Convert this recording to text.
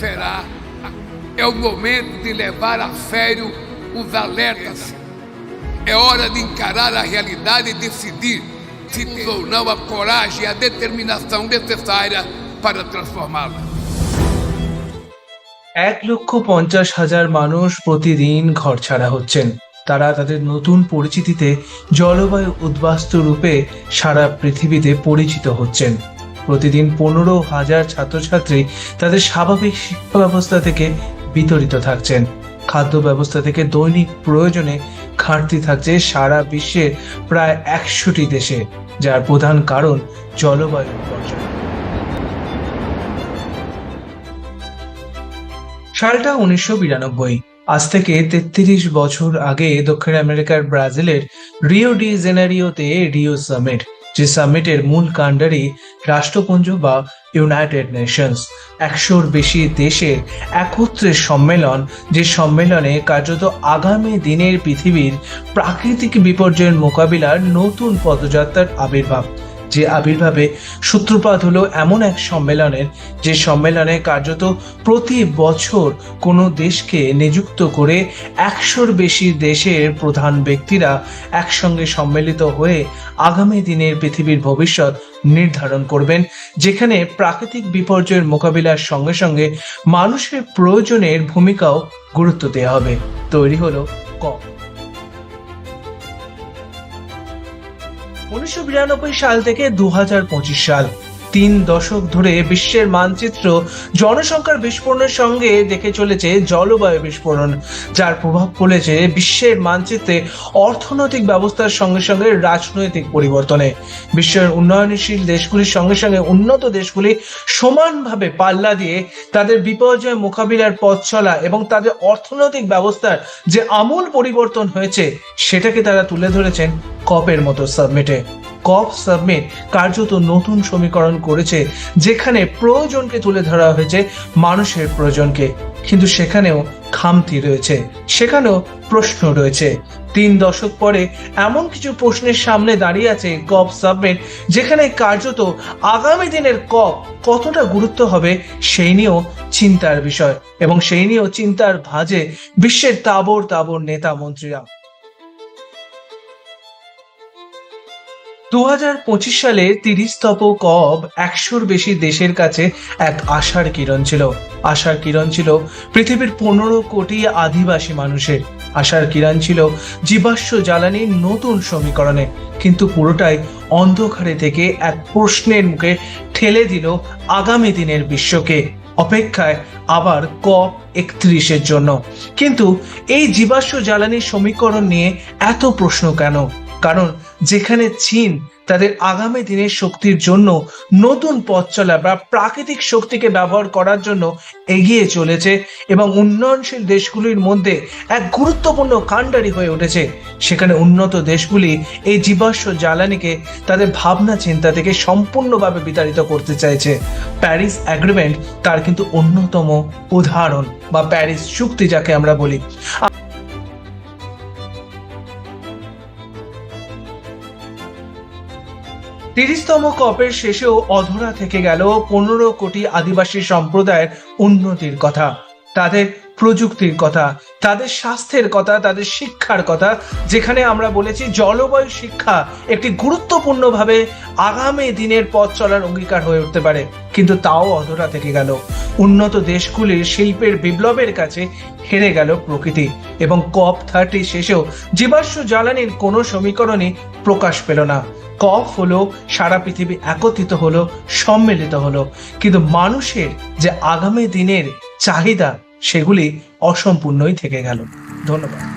será. É o momento de levar a sério os alertas. É hora de encarar a realidade e decidir se tem ou não a coragem e a determinação necessária para transformá-la. এক লক্ষ পঞ্চাশ হাজার মানুষ প্রতিদিন ঘর ছাড়া হচ্ছেন তারা তাদের নতুন পরিচিতিতে জলবায়ু উদ্বাস্তু রূপে সারা পৃথিবীতে পরিচিত হচ্ছেন প্রতিদিন পনেরো হাজার ছাত্রছাত্রী তাদের স্বাভাবিক শিক্ষা ব্যবস্থা থেকে বিতরিত থাকছেন। খাদ্য ব্যবস্থা থেকে দৈনিক প্রয়োজনে ঘাটতি থাকছে সারা বিশ্বের প্রায় একশোটি দেশে, যার প্রধান কারণ জলবায়ু সালটা উনিশশো বিরানব্বই। আজ থেকে তেত্রিশ বছর আগে দক্ষিণ আমেরিকার ব্রাজিলের রিও ডি জেনারিওতে রিও সামিট। যে সামিটের মূল কাণ্ডারি রাষ্ট্রপুঞ্জ বা ইউনাইটেড নেশনস। একশোর বেশি দেশের একত্রে সম্মেলন, যে সম্মেলনে কার্যত আগামী দিনের পৃথিবীর প্রাকৃতিক বিপর্যয়ের মোকাবিলার নতুন পদযাত্রার আবির্ভাব। যে আবির্ভাবে সূত্রপাত হলো এমন এক সম্মেলনের, যে সম্মেলনে কার্যত প্রতি বছর কোনো দেশকে নিযুক্ত করে একশোর বেশি দেশের প্রধান ব্যক্তিরা একসঙ্গে সম্মিলিত হয়ে আগামী দিনের পৃথিবীর ভবিষ্যৎ নির্ধারণ করবেন, যেখানে প্রাকৃতিক বিপর্যয়ের মোকাবিলার সঙ্গে সঙ্গে মানুষের প্রয়োজনের ভূমিকাও গুরুত্ব দেওয়া হবে। তৈরি হলো উনিশশো বিরানব্বই সাল থেকে দু হাজার পঁচিশ সাল। তিন দশক ধরে বিশ্বের মানচিত্র জনসংখ্যার বিস্ফোরণের সঙ্গে দেখে চলেছে জলবায়ু বিস্ফোরণ, যার প্রভাব পড়েছে বিশ্বের মানচিত্রে অর্থনৈতিক ব্যবস্থার সঙ্গে সঙ্গে রাজনৈতিক পরিবর্তনে। বিশ্বের উন্নয়নশীল দেশগুলির সঙ্গে সঙ্গে উন্নত দেশগুলি সমানভাবে পাল্লা দিয়ে তাদের বিপর্যয় মোকাবিলার পথ চলা এবং তাদের অর্থনৈতিক ব্যবস্থার যে আমূল পরিবর্তন হয়েছে, সেটাকে তারা তুলে ধরেছেন কপের মতো সাবমিটে। কপ সাবমিট কার্যত নতুন সমীকরণ করেছে, যেখানে প্রয়োজনকে তুলে ধরা হয়েছে মানুষের প্রয়োজনকে। কিন্তু সেখানেও খামতি রয়েছে, সেখানেও প্রশ্ন রয়েছে। তিন দশক পরে এমন কিছু প্রশ্নের সামনে দাঁড়িয়ে আছে কপ সাবমিট, যেখানে কার্যত আগামী দিনের কপ কতটা গুরুত্ব হবে সেই নিয়েও চিন্তার বিষয় এবং সেই নিয়েও চিন্তার ভাঁজে বিশ্বের তাবর তাবর নেতা মন্ত্রীরা। দু হাজার পঁচিশ সালে তিরিশতপ কব একশোর বেশি দেশের কাছে এক আশার কিরণ ছিল। আশার কিরণ ছিল পৃথিবীর পনেরো কোটি আদিবাসী মানুষের। আশার কিরণ ছিল জীবাশ্ম জ্বালানির নতুন সমীকরণে। কিন্তু পুরোটাই অন্ধকারে থেকে এক প্রশ্নের মুখে ঠেলে দিল আগামী দিনের বিশ্বকে। অপেক্ষায় আবার কপ একত্রিশের জন্য। কিন্তু এই জীবাশ্ম জ্বালানির সমীকরণ নিয়ে এত প্রশ্ন কেন? কারণ যেখানে চীন তাদের আগামী দিনের শক্তির জন্য নতুন পথ চলা বা প্রাকৃতিক শক্তিকে ব্যবহার করার জন্য এগিয়ে চলেছে এবং উন্নয়নশীল দেশগুলির মধ্যে এক গুরুত্বপূর্ণ কাণ্ডারি হয়ে উঠেছে। সেখানে উন্নত দেশগুলি এই জীবাশ্ম জ্বালানিকে তাদের ভাবনা চিন্তা থেকে সম্পূর্ণভাবে বিতাড়িত করতে চাইছে। প্যারিস অ্যাগ্রিমেন্ট তার কিন্তু অন্যতম উদাহরণ বা প্যারিস চুক্তি যাকে আমরা বলি। তিরিশতম কপের শেষেও অধরা থেকে গেল পনেরো কোটি আদিবাসী সম্প্রদায়ের উন্নতির কথা, তাদের প্রযুক্তির কথা, তাদের স্বাস্থ্যের কথা, তাদের শিক্ষার কথা, যেখানে আমরা বলেছি জলবায়ু শিক্ষা একটি গুরুত্বপূর্ণভাবে আগামী দিনের পথ চলার অঙ্গীকার হয়ে উঠতে পারে, কিন্তু তাও অধরা থেকে গেল। উন্নত দেশগুলির শিল্পের বিপ্লবের কাছে হেরে গেল প্রকৃতি এবং কপ থার্টি শেষেও জীবাশ্ম জ্বালানির কোনো সমীকরণই প্রকাশ পেল না। কফ হলো, সারা পৃথিবী একত্রিত হলো, সম্মিলিত হলো। কিন্তু মানুষের যে আগামী দিনের চাহিদা, সেগুলি অসম্পূর্ণই থেকে গেল। ধন্যবাদ।